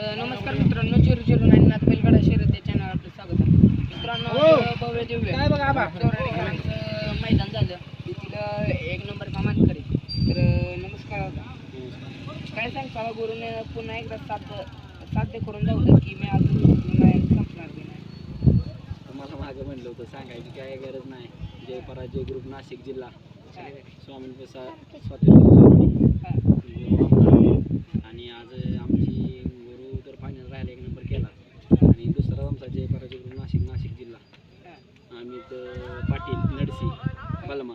नमस्कार मित्रांनो zero zero nine नाथ बैलगाडा शर्यत या चॅनल आपलं स्वागत आहे. मित्रांनो आज भव्य दिव्य मैदान झालं. तिथलं एक नंबर का मानकरी. तर नमस्कार. काय सांगता गुरुने पुन्हा एकदा साथ साध्य करून जाऊ की मी अजून नाही संपणार बी नाही. तुम्हाला मागं म्हणलं होतं सांगायची काय गरज नाही. जय पराजय ग्रुप नाशिक जिल्हा. स्वामी प्रसाद स्वातंत्र्य चौधरी हा. आणि आज आमची गुरु तर फायनल राहायला एक नंबर केला आणि दुसरा आमचा जय पराजय ग्रुप नाशिक नाशिक जिल्हा हा. अमित अं, पाटील नडसी बलमा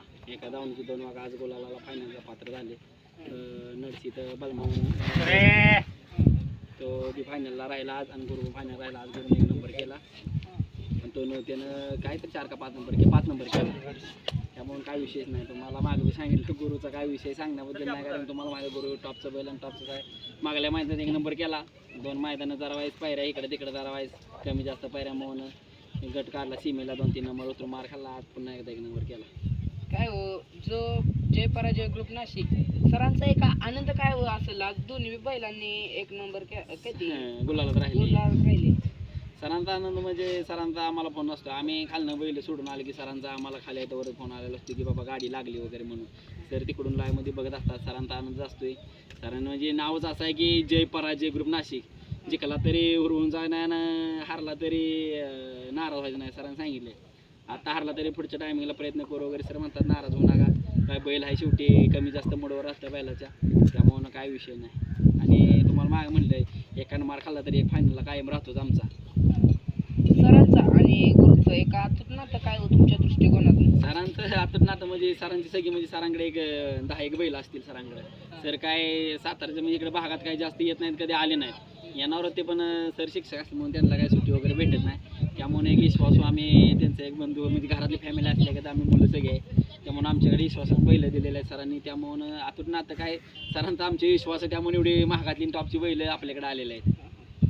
धावणीची दोन वाघ आज गोलाला फायनलला पात्र झाले. अं, नडसी तर तो बी फायनलला राहिला आज आणि गुरु फायनल राहिला आज गुरुने एक नंबर केला. पण तो न त्यानं काय तर चार का पाच नंबर के पाच नंबर केला. त्यामुळे काय विषयच नाही. तुम्हाला मागं सांगितलं गुरुचा काय विषय सांगण्याबद्दल नाही कारण तुम्हाला माझ्या गुरु टॉपचा बैल आणि टॉपचा काय. मागल्या मैदानात एक नंबर केला. दोन मैदानं जरा वाईस पायऱ्या इकडे तिकडे जरा वाईस कमी जास्त पायऱ्या मोहन. गट काढला सीमेला दोन तीन नंबर उतरून मार खाल्ला. आज पुन्हा एकदा एक नंबर केला. काय हो जो जय पराजय ग्रुप नाशिक सरांचा एक आनंद काय हो असेल? आज दोन्ही बैलांनी एक नंबर के- किती हं, गुलालात राहिली. गुलाल राहिले. सरांचा आनंद म्हणजे सरांचा आम्हाला फोन नसतो. आम्ही खालनं बैल सोडून आले की सरांचा आम्हाला खाली येतं फोन आलेला असतो की बाबा गाडी लागली वगैरे म्हणून. सर तिकडून लाईव्हमध्ये बघत असतात. सरांचा आनंद असतोय. सरांना म्हणजे नावच असं आहे की जय पराजय ग्रुप नाशिक. जिंकला तरी उरवून जाणार ना हारला तरी नाराज व्हायचं नाही सरांनी सांगितले आता हारला तरी पुढच्या टायमिंगला प्रयत्न करू वगैरे. सर म्हणतात नाराज होऊ नका. काय बैल आहे शेवटी कमी जास्त मोडवर असतं बैलाच्या. त्यामुळं काय विषय नाही. आणि तुम्हाला माग म्हणलं एकानं मार खाल्ला तरी एक फायनलला कायम राहतोच आमचा. सरांचा आणि गुरुचं एक अचूक नातं काय हो तुमच्या दृष्टिकोनातून? सरांचं आता नातं म्हणजे सरांची सगळी म्हणजे सरांकडे एक दहा एक बैल असतील सरांकडे. सर काय सातारच्या म्हणजे इकडे भागात काही जास्त येत नाहीत कधी आले नाहीत. येणार होते पण सर शिक्षक म्हणून त्यांना काही सुट्टी वगैरे भेटत नाही. त्यामुळे एक विश्वासू आम्ही त्यांचं एक बंधू म्हणजे घरातली फॅमिली असल्या का आम्ही मुलं सगळे आहे. त्यामुळे आमच्याकडे विश्वासात बैल दिलेले आहेत सरांनी. त्यामुळं आतून नातं काय सरांचा आमचे विश्वास आहे त्यामुळे एवढी महागातली टॉपची बैल आपल्याकडे आलेले आहेत.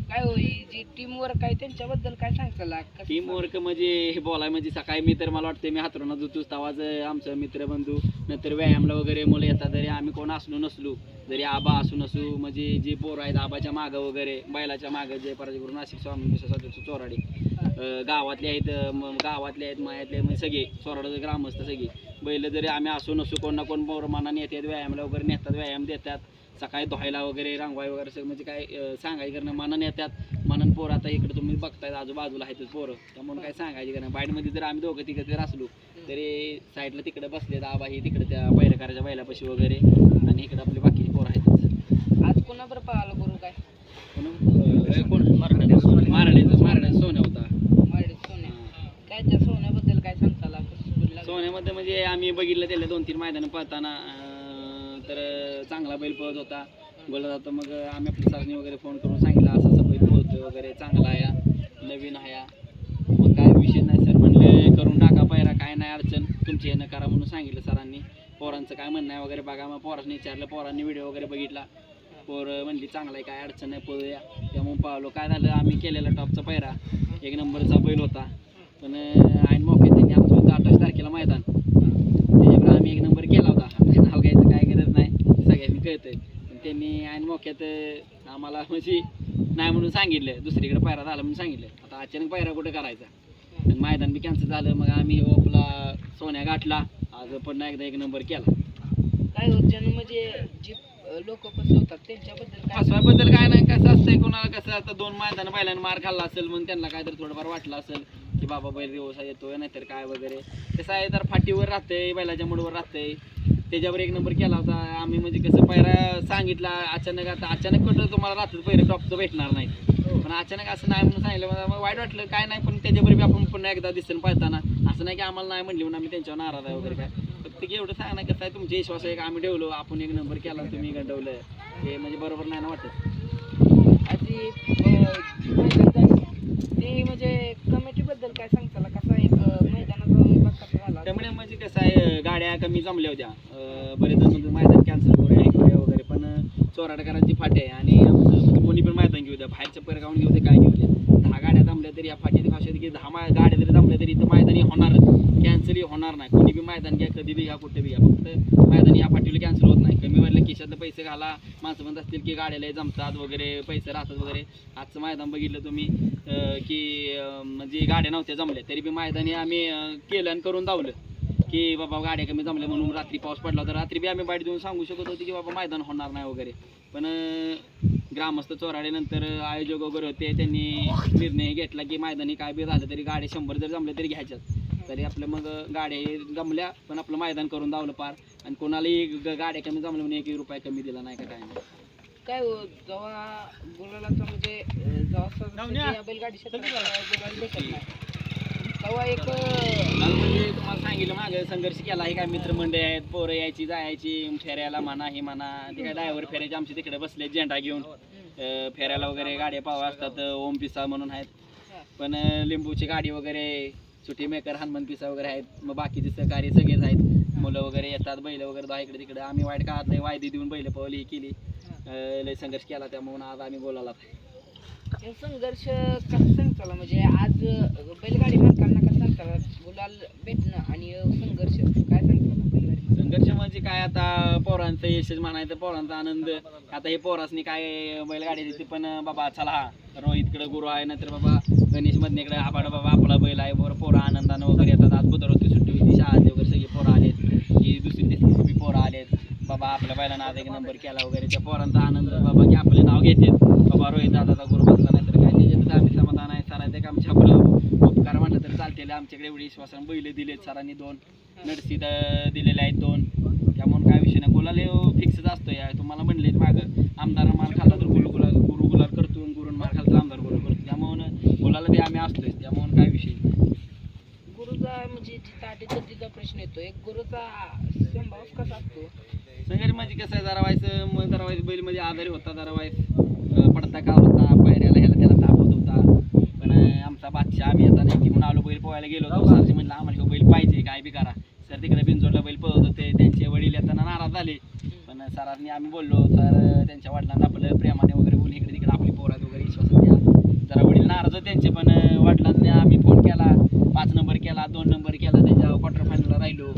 काय हो ही जी टीम वर्क आहे त्यांच्याबद्दल काय सांगताल? टीम वर्क म्हणजे हे बोलाय म्हणजे सकाळी मी तर मला वाटतं मी हातरुणात जुतूस आवाज आमचं मित्रबंधू नंतर व्यायामला वगैरे मुलं येतात जरी आम्ही कोण असलो नसलो जरी आबा असू नसू म्हणजे जे पोरं आहेत आबाच्या मागं वगैरे बैलाच्या मागं जे पराजय नाशिक स्वामी चोराडे गावातले आहेत मग गावातले आहेत मायातले म्हणजे सगळे सोराडाचे ग्रामस्थ सगळे. बैल जरी आम्ही असू नसू कोण ना कोण पोरं मनाने येतात व्यायामला वगैरे नेतात व्यायाम देतात. सकाळी धुवायला वगैरे रांगवाय वगैरे सगळं म्हणजे काय सांगायचं करणं मनाने येतात. मनन पोरं आता इकडे तुम्ही बघताय आजूबाजूला आहेत पोरं. त्यामुळे काय सांगायचं करणं बाईटमध्ये जर आम्ही दोघं तिकडे जर असलो तरी साईडला तिकडे बसले आबा ही तिकडे त्या बैलकाराच्या बैलापाशी वगैरे. आणि इकडे आपले बाकीचे पोरं आहेत आज कोणाबरोबर पळाला गुरु काय म्हणून अं, कोण मारण्याचं मारण्याचं सोन्या होता मारडे सोन्या हां. काय त्या सोन्याबद्दल काय सांगताल कसं बोलला? सोन्यामध्ये म्हणजे आम्ही बघितलं त्याला दोन तीन मैदानं पळताना तर चांगला बैल पळत होता. बोलत होता मग आम्ही आपली चाचणी वगैरे फोन करून सांगितलं असं असं बैल पळतोय वगैरे चांगला आहे नवीन आहे. मग काय विषय नाही सर म्हणले करून टाका पायरा काय नाही अडचण तुमची येणं करा म्हणून सांगितलं सरांनी. पोरांचं काय म्हणणं आहे वगैरे बघा मग पोरांनी विचारलं पोरांनी व्हिडिओ वगैरे बघितला. पोर म्हणली चांगला आहे काय अडचण नाही पळूया. त्यामुळे पावलो काय झालं आम्ही केलेला टॉपचा पायरा. एक नंबरचा बैल होता. पण ऐन मोके त्यांनी आमचं होतं अठ्ठावीस तारखेला मैदान. आम्ही एक नंबर केला होता. नाव घ्यायचं काय गरज नाही. सगळ्यांनी कळतंय. पण त्यांनी ऐन मोक्यात आम्हाला म्हणजे नाही म्हणून सांगितलं. दुसरीकडे पायरा झाला म्हणून सांगितलं. आता अचानक पायरा कुठं करायचा? आणि मैदान बी कॅन्सल झालं. मग आम्ही आपला सोन्या गाठला. आज पुन्हा एकदा एक नंबर केला. काय हो जन म्हणजे जे लोक फसवतात त्यांच्याबद्दल काय? फसवायबद्दल काय नाही. कसं असतंय कोणाला कसं? आता दोन मैदान बैलांना मार खाल्ला असेल म्हणून त्यांना काहीतरी थोडंफार वाटलं असेल. की बाबा बैल व्यवसाय येतोय नाहीतर काय वगैरे. कसं आहे तर फाटीवर राहतंय बैलाच्या मुडवर राहतंय. त्याच्यावर एक नंबर केला होता. आम्ही म्हणजे कसं पहिला सांगितला अचानक आता अचानक कुठं तुम्हाला राहतं पहिलं टॉपचं भेटणार नाही. पण अचानक असं नाही म्हणून सांगितलं. मला मग वाईट वाटलं काय नाही पण त्याच्यावर बी आपण पुन्हा एकदा दिसेल पाहताना. असं नाही की आम्हाला नाही म्हणली म्हणून आम्ही त्यांच्यावर नाराज आहे वगैरे काय. फक्त की एवढं ना कसं आहे तुमचे विश्वास आहे का? आम्ही ठेवलो आपण एक नंबर केला तुम्ही गंडवलं. हे म्हणजे बरोबर नाही ना वाटत? आधी ते म्हणजे कमिटीबद्दल काय सांगताल कसा एक अं, मैदानाचा त्यामुळे म्हणजे कसं आहे गाड्या कमी जमल्या होत्या. बरेच जण मैदान कॅन्सल करूया वगैरे. पण चोराडकरांची फाटी आहे आणि आमचं कोणी पण मैदान घेऊ द्या. बाहेरच्या परगावून घेऊ दे काय घेऊ द्या दहा गाड्या जमल्या तरी या फाटीत खाशात की दहा मा- गाड्या जरी जमल्या तरी इथं मैदानी होणारच. कॅन्सलही होणार नाही. कोणी बी मैदान घ्या कधी बी घ्या कुठे बी घ्या फक्त मैदानी या फाटीला कॅन्सल होत नाही कमी वरले खिशातलं पैसे घाला. माणसं म्हणत असतील की गाड्याला जमतात वगैरे पैसे राहतात वगैरे. आजचं मैदान बघितलं तुम्ही की म्हणजे गाड्या नव्हत्या जमल्या तरी बी मैदानी आम्ही केलं आणि करून धावलं. की बाबा गाड्या कमी जमल्या म्हणून रात्री पाऊस पडला होता. रात्री बी आम्ही बाईट देऊन सांगू शकत होतो की बाबा मैदान होणार नाही वगैरे. पण ग्रामस्थ चोराडीनंतर आयोजक वगैरे होते त्यांनी निर्णय घेतला की मैदानी काय बी झालं तरी गाड्या शंभर जर जमल्या तरी घ्यायच्यात. तरी आपलं मग गाड्या जमल्या पण आपलं मैदान करून धावलं पार. आणि कोणालाही ग- गाड्या कमी जमल्या म्हणून एकही रुपया कमी दिला नाही का काय नाही काय हो जेव्हा गुलालाचं म्हणजे अं, जेव्हा सहजासहजी या. बैलगाडी क्षेत्रात गुलाल भेटत नाही. तेव्हा एक अं, काल म्हणजे तुम्हाला सांगितलं मागं संघर्ष केला आहे काय? मित्रमंडळी आहेत पोरं यायची जायची फेऱ्याला म्हणा हे म्हणा. ते काय ड्रायव्हर फेऱ्याचे आमचे तिकडे बसले झेंडा घेऊन. अं, फेऱ्याला वगैरे गाड्या पावा असतात ओम पिसा म्हणून आहेत. पण अं, लिंबूची गाडी वगैरे सुटी मेकर हनुमान पिसा वगैरे आहेत. मग बाकीचे सहकारी सगळेच आहेत. मुलं वगैरे येतात बैल वगैरे दहा इकडे तिकडे. आम्ही वाईट काळात लय वायदी देऊन बैल पवली केली. लय संघर्ष केला त्यामुळे आज आम्ही बोलायला संघर्ष कसा सांगताला म्हणजे आज बैलगाडी मालकांना कसं सांगताला गुलाल भेटणं आणि संघर्ष. काय सांगताला बैलगाडी संघर्ष म्हणजे काय आता? पोरांचं यशच म्हणायचं पोरांचा आनंद. आता हे पोरासनी काय बैलगाडी देते पण बाबा चला हा रोहितकडे गुरु आहे नंतर बाबा गणेश मधनेकडे इकडे बाबा बाबा आपला बैल आहे. बरं पोरं आनंदानं वगैरे येतात. आज बुधवार होती सुट्टी होती. शाळेत वगैरे सगळे पोरं आलेत. की दुसरी तिसरी बी पोरं आलेत. बाबा आपल्या बैलानं आज एक नंबर केला वगैरे. त्या पोरांचा आनंद बाबा की आपले नाव घेतात. बाबा रोहित दादाचा गुरु बसला नाही तर काय. त्याच्यात आम्ही समाधान आहे. सरांचे एक आमच्या आपलं उपकार म्हटलं तर चालतेले. आमच्याकडे एवढी विश्वासानं बैल दिलेत. सरांनी दोन नर्सी दिलेले आहेत दोन त्यामुळे काय विषय नाही गुलाल फिक्सच असतो या तुम्हाला म्हणले मागं आमदार मार खाल्ला तर गुरु गुलाल गुरु गुलाल करतो आणि गुरुन मार खाल्ला तर आमदार गुरु करतो त्यामुळे गुलाला ते आम्ही असतोय त्यामुळे काय विषय नाही. गुरुचा म्हणजे जिथं आधी कधीचा प्रश्न येतो एक गुरुचा कसा असतो संघर्ष म्हणजे कसं आहे जरा व्हायचं मग जरा व्हायचं बैलमध्ये आजारी होता जरा व्हायचं पडता का होता पायऱ्याला ह्याला त्याला ताप होत. होता पण आमचा बादशाह आम्ही आता नाही म्हणून आलो बैल पोहायला गेलो होतो. सरजी म्हणलं आम्हाला ह्यो बैल पाहिजे काय बी करा. सर तिकडे बिंजोडला बैल पळत होते त्यांचे वडील येताना नाराज झाले. पण सरांनी आम्ही बोललो सर त्यांच्या वडिलांना आपलं प्रेमाने वगैरे बोलून इकडे तिकडे आपली पोरात वगैरे विश्वास द्या जरा वडील नाराज होते त्यांचे पण वडिलांनी आम्ही फोन केला पाच नंबर केला दोन नंबर केला त्याच्या क्वार्टर फायनलला राहिलो.